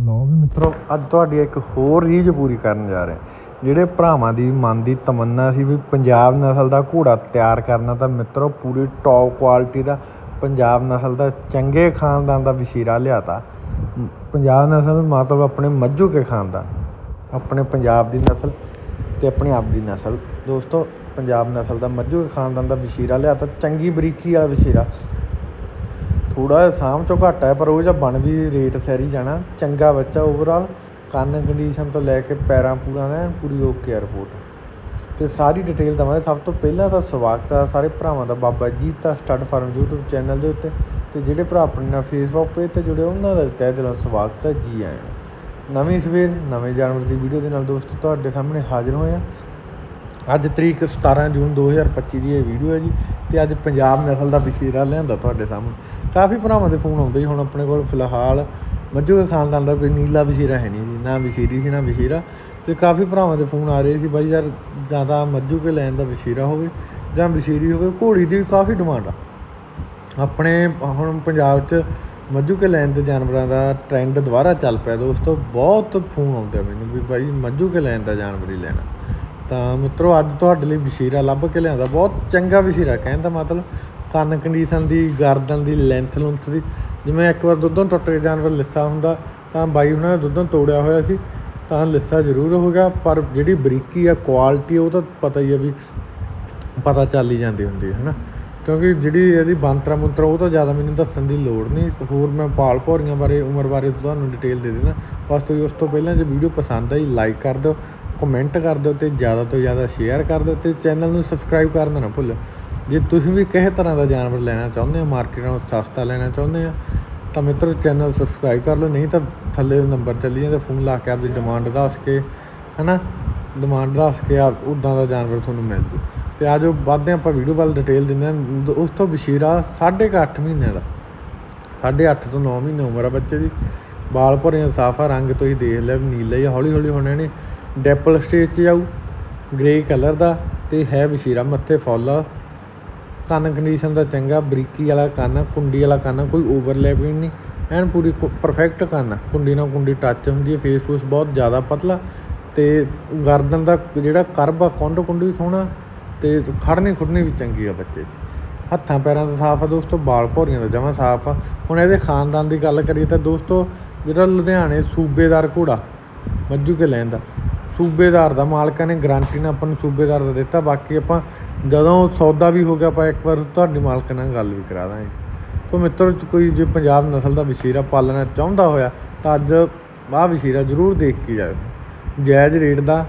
ਲਓ ਵੀ ਮਿੱਤਰੋ, ਅੱਜ ਤੁਹਾਡੀ ਇੱਕ ਹੋਰ ਰੀਝ ਪੂਰੀ ਕਰਨ ਜਾ ਰਹੇ। ਜਿਹੜੇ ਭਰਾਵਾਂ ਦੀ ਮਨ ਦੀ ਤਮੰਨਾ ਸੀ ਵੀ ਪੰਜਾਬ ਨਸਲ ਦਾ ਘੋੜਾ ਤਿਆਰ ਕਰਨਾ, ਤਾਂ ਮਿੱਤਰੋ ਪੂਰੀ ਟੌਪ ਕੁਆਲਿਟੀ ਦਾ ਪੰਜਾਬ ਨਸਲ ਦਾ ਚੰਗੇ ਖਾਨਦਾਨ ਦਾ ਵਸ਼ੀਰਾ ਲਿਆਤਾ। ਮ- ਪੰਜਾਬ ਨਸਲ ਮਤਲਬ ਆਪਣੇ ਮੱਝੂ ਕੇ ਖਾਨਦਾਨ, ਆਪਣੇ ਪੰਜਾਬ ਦੀ ਨਸਲ ਤੇ ਆਪਣੀ ਆਪ ਦੀ ਨਸਲ। ਦੋਸਤੋ, ਪੰਜਾਬ ਨਸਲ ਦਾ ਮੱਝੂ ਕੇ ਖਾਨਦਾਨ ਦਾ ਵਸ਼ੀਰਾ ਲਿਆਤਾ, ਚੰਗੀ ਬਰੀਕੀ ਵਾਲਾ ਵਸ਼ੀਰਾ। ਥੋੜਾ ਜਿਹਾ ਸਾਂਭ ਚੋਂ ਘੱਟ ਹੈ, ਪਰ ਉਹ ਜਿਹਾ ਬਣ ਵੀ ਰੇਟ ਸੈਰੀ ਜਾਣਾ। ਚੰਗਾ ਬੱਚਾ ਓਵਰਆਲ ਕੰਨ ਕੰਡੀਸ਼ਨ ਤੋਂ ਲੈ ਕੇ ਪੈਰਾਂ ਪੂਰਾ ਨਾ ਪੂਰੀ ਓਕੇ ਆ ਰਿਪੋਰਟ ਤੇ ਸਾਰੀ ਡਿਟੇਲ ਦਵਾਂਗੇ। ਸਭ ਤੋਂ ਪਹਿਲਾਂ ਤਾਂ ਸਵਾਗਤ ਆ ਸਾਰੇ ਭਰਾਵਾਂ ਦਾ, Baba Jeeta stud farm YouTube channel ਦੇ ਉੱਤੇ। ਤੇ ਜਿਹੜੇ ਭਰਾ ਆਪਣੇ ਨਾਲ ਫੇਸਬੁੱਕ ਪੇਜ ਤੇ ਜੁੜੇ, ਉਹਨਾਂ ਦਾ ਤਹਿ ਦਿਲੋਂ ਸਵਾਗਤ ਹੈ, ਜੀ ਆਇਆਂ ਨਵੀਂ ਸਵੇਰ, ਨਵੇਂ ਜਾਨਵਰ ਦੀ ਵੀਡੀਓ ਦੇ ਨਾਲ ਦੋਸਤੋ ਤੁਹਾਡੇ ਸਾਹਮਣੇ ਹਾਜ਼ਰ ਹੋਏ ਹਾਂ ਅੱਜ ਤਰੀਕ 17 ਜੂਨ 2025 ਦੀ ਇਹ ਵੀਡੀਓ ਹੈ ਜੀ ਤੇ ਅੱਜ ਪੰਜਾਬ ਨਸਲ ਦਾ ਵਸ਼ੀਰਾ ਲਿਆਂਦਾ ਤੁਹਾਡੇ ਸਾਹਮਣੇ। ਕਾਫੀ ਭਰਾਵਾਂ ਦੇ ਫੋਨ ਆਉਂਦੇ ਸੀ, ਹੁਣ ਆਪਣੇ ਕੋਲ ਫਿਲਹਾਲ ਮੱਝੂ ਦੇ ਖਾਨਦਾਨ ਦਾ ਕੋਈ ਨੀਲਾ ਵਸ਼ੀਰਾ ਹੈ ਨਹੀਂ ਜੀ, ਨਾ ਵਸ਼ੀਰੀ ਸੀ, ਨਾ ਵਸ਼ੀਰਾ। ਤੇ ਕਾਫੀ ਭਰਾਵਾਂ ਦੇ ਫੋਨ ਆ ਰਹੇ ਸੀ, ਬਾਈ ਯਾਰ ਜ਼ਿਆਦਾ ਮੱਝੂ ਕੇ ਲੈਣ ਦਾ ਵਸ਼ੀਰਾ ਹੋਵੇ ਜਾਂ ਵਸ਼ੀਰੀ ਹੋਵੇ, ਘੋੜੀ ਦੀ ਵੀ ਕਾਫੀ ਡਿਮਾਂਡ ਆ। ਆਪਣੇ ਹੁਣ ਪੰਜਾਬ 'ਚ ਮੱਝੂ ਕੇ ਲੈਣ ਦੇ ਜਾਨਵਰਾਂ ਦਾ ਟ੍ਰੈਂਡ ਦੁਬਾਰਾ ਚੱਲ ਪਿਆ ਦੋਸਤੋ, ਬਹੁਤ ਫੋਨ ਆਉਂਦੇ ਮੈਨੂੰ ਵੀ ਬਾਈ ਮੱਝੂ ਕੇ ਲੈਣ ਦਾ ਜਾਨਵਰ ਹੀ ਲੈਣਾ। ਤਾਂ ਮਿੱਤਰੋ, ਅੱਜ ਤੁਹਾਡੇ ਲਈ ਵਸ਼ੀਰਾ ਲੱਭ ਕੇ ਲਿਆਂਦਾ। ਬਹੁਤ ਚੰਗਾ ਵਸ਼ੀਰਾ ਕਹਿਣ ਦਾ ਮਤਲਬ, ਕੰਨ ਕੰਡੀਸ਼ਨ ਦੀ, ਗਰਦਨ ਦੀ ਲੈਂਥ ਲੁੰਥ ਦੀ। ਜਿਵੇਂ ਇੱਕ ਵਾਰ ਦੁੱਧੋਂ ਟੁੱਟ ਕੇ ਜਾਨਵਰ ਲਿੱਸਾ ਹੁੰਦਾ, ਤਾਂ ਬਾਈ ਉਹਨਾਂ ਨੇ ਦੁੱਧੋਂ ਤੋੜਿਆ ਹੋਇਆ ਸੀ, ਤਾਂ ਲਿੱਸਾ ਜ਼ਰੂਰ ਹੋ ਗਿਆ। ਪਰ ਜਿਹੜੀ ਬਰੀਕੀ ਆ ਕੁਆਲਿਟੀ ਉਹ ਤਾਂ ਪਤਾ ਹੀ ਆ ਵੀ ਪਤਾ ਚੱਲ ਹੀ ਜਾਂਦੀ ਹੁੰਦੀ ਹੈ ਹਨਾ? ਕਿਉਂਕਿ ਜਿਹੜੀ ਇਹਦੀ ਬੰਤਰਾ ਮੰਤਰਾ, ਉਹ ਤਾਂ ਜ਼ਿਆਦਾ ਮੈਨੂੰ ਦੱਸਣ ਦੀ ਲੋੜ ਨਹੀਂ। ਹੋਰ ਮੈਂ ਪਾਲ ਭੌਰੀਆਂ ਬਾਰੇ, ਉਮਰ ਬਾਰੇ ਤੁਹਾਨੂੰ ਡਿਟੇਲ ਦੇ ਦੇਣਾ ਬਸ ਤੁਸੀਂ ਉਸ ਤੋਂ ਪਹਿਲਾਂ ਜੇ ਵੀਡੀਓ ਪਸੰਦ ਆਈ ਲਾਈਕ ਕਰ ਦਿਓ। ਕਮੈਂਟ ਕਰ ਦਿਓ ਤੇ ਜ਼ਿਆਦਾ ਤੋਂ ਜ਼ਿਆਦਾ ਸ਼ੇਅਰ ਕਰ ਦਿਓ ਤੇ ਚੈਨਲ ਨੂੰ ਸਬਸਕ੍ਰਾਈਬ ਕਰਨਾ ਨਾ ਭੁੱਲੋ। ਜੇ ਤੁਸੀਂ ਵੀ ਕਿਸੇ ਤਰ੍ਹਾਂ ਦਾ ਜਾਨਵਰ ਲੈਣਾ ਚਾਹੁੰਦੇ ਹੋ ਮਾਰਕੀਟ ਨਾਲੋਂ ਸਸਤਾ ਲੈਣਾ ਚਾਹੁੰਦੇ ਆ ਤਾਂ ਮਿੱਤਰੋ ਚੈਨਲ ਸਬਸਕ੍ਰਾਈਬ ਕਰ ਲਓ, ਨਹੀਂ ਤਾਂ ਥੱਲੇ ਨੰਬਰ ਚੱਲੀ ਜਾਂਦਾ ਫੋਨ ਲਾ ਕੇ ਆਪਦੀ ਡਿਮਾਂਡ ਦੱਸ ਕੇ, ਹਨਾ? ਡਿਮਾਂਡ ਦੱਸ ਕੇ ਆਪ ਉਦਾਂ ਦਾ ਜਾਨਵਰ ਤੁਹਾਨੂੰ ਮਿਲ ਜੂ। ਤੇ ਆ ਜੋ ਵੱਧਦੇ ਆਪਾਂ ਵੀਡੀਓ ਵੱਲ ਡਿਟੇਲ ਦਿੰਦੇ ਹਾਂ, ਦ- ਉਸ ਤੋਂ ਬਸ਼ੀਰਾ ਸਾਢੇ ਕੁ ਅੱਠ ਮਹੀਨਿਆਂ ਦਾ। ਸਾਢੇ ਅੱਠ ਤੋਂ 9 ਮਹੀਨੇ ਉਮਰ ਆ ਬੱਚੇ ਦੀ। ਬਾਲ ਭਰੇ ਸਾਫਾ ਰੰਗ ਤੋਂ ਹੀ ਦੇਖ ਲਿਆ, ਨੀਲੇ ਜਾਂ ਹੌਲੀ ਹੌਲੀ ਹੁਣ ਇਹਨੇ ਡੈਪਲ ਸਟੇਜ 'ਚ ਜਾਊ ਗ੍ਰੇ ਕਲਰ ਦਾ ਤੇ ਹੈ ਬਸ਼ੀਰਾ ਮੱਥੇ ਫੁੱਲ ਆ। ਕੰਨ ਕੰਡੀਸ਼ਨ ਦਾ ਚੰਗਾ ਬਰੀਕੀ ਵਾਲਾ ਕੰਨ ਕੁੰਡੀ ਵਾਲਾ ਕੰਨ ਆ, ਕੋਈ ਓਵਰਲੈਪਿੰਗ ਨਹੀਂ। ਐਨ ਪੂਰੀ ਪਰਫੈਕਟ ਕੰਨ ਆ। ਕੁੰਡੀ ਨਾਲ ਕੁੰਡੀ ਟੱਚ ਹੁੰਦੀ ਹੈ ਫੇਸ ਫੂਸ ਬਹੁਤ ਜ਼ਿਆਦਾ ਪਤਲਾ। ਤੇ ਗਰਦਨ ਦਾ ਜਿਹੜਾ ਕਰਬ ਆ ਕੁੰਡ ਕੁੰਡ ਵੀ ਸੋਹਣਾ ਤੇ ਖੜਨੀ ਖੁੜਨੀ ਵੀ ਚੰਗੀ ਆ ਬੱਚੇ ਦੀ। ਹੱਥਾਂ ਪੈਰਾਂ ਦਾ ਸਾਫ਼ ਆ ਦੋਸਤੋ ਬਾਲ ਭੌਰੀਆਂ ਦਾ ਜਮਾਂ ਸਾਫ਼ ਆ। ਹੁਣ ਇਹਦੇ ਖਾਨਦਾਨ ਦੀ ਗੱਲ ਕਰੀਏ ਤਾਂ ਦੋਸਤੋ ਜਿਹੜਾ ਲੁਧਿਆਣੇ ਸੂਬੇਦਾਰ ਘੋੜਾ ਮੱਝੂ ਕੇ ਲੈਣ ਦਾ ਸੂਬੇਦਾਰ ਦਾ ਮਾਲਕਾਂ ਨੇ ਗਾਰੰਟੀ ਨਾਲ ਆਪਾਂ ਨੂੰ ਸੂਬੇਦਾਰ ਦਾ ਦਿੱਤਾ, ਬਾਕੀ ਆਪਾਂ ਜਦੋਂ ਸੌਦਾ ਵੀ ਹੋ ਗਿਆ, ਆਪਾਂ ਇੱਕ ਵਾਰ ਤੁਹਾਡੀ ਮਾਲਕ ਨਾਲ ਗੱਲ ਵੀ ਕਰਾ ਦਾਂਗੇ। ਤੋ ਮਿੱਤਰ, ਕੋਈ ਜੇ ਪੰਜਾਬ ਨਸਲ ਦਾ ਵਸ਼ੀਰਾ ਪਾਲਣਾ ਚਾਹੁੰਦਾ ਹੋਇਆ, ਤਾਂ ਅੱਜ ਆਹ ਵਸ਼ੀਰਾ ਜ਼ਰੂਰ ਦੇਖ ਕੇ ਜਾਓ ਜਾਇਜ਼ ਰੇਟ ਦਾ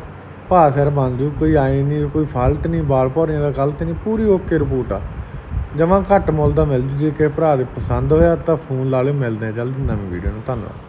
ਭਾਅ ਸਿਰ ਬਣ ਜੂ ਕੋਈ ਆਏ ਨਹੀਂ ਕੋਈ ਫਾਲਟ ਨਹੀਂ ਬਾਲ ਭੌਰੀਆਂ ਦਾ ਗਲਤ ਨਹੀਂ ਪੂਰੀ ਓਕੇ ਰਿਪੋਰਟ ਆ। ਜਮਾਂ ਘੱਟ ਮੁੱਲ ਦਾ ਮਿਲ ਜੂ, ਜੇ ਕਿਸੇ ਭਰਾ ਦੇ ਪਸੰਦ ਹੋਇਆ ਤਾਂ ਫੋਨ ਲਾ ਲਿਓ, ਮਿਲਦੇ ਆ ਜਲਦੀ ਨਵੀਂ ਵੀਡੀਓ ਨੂੰ, ਧੰਨਵਾਦ।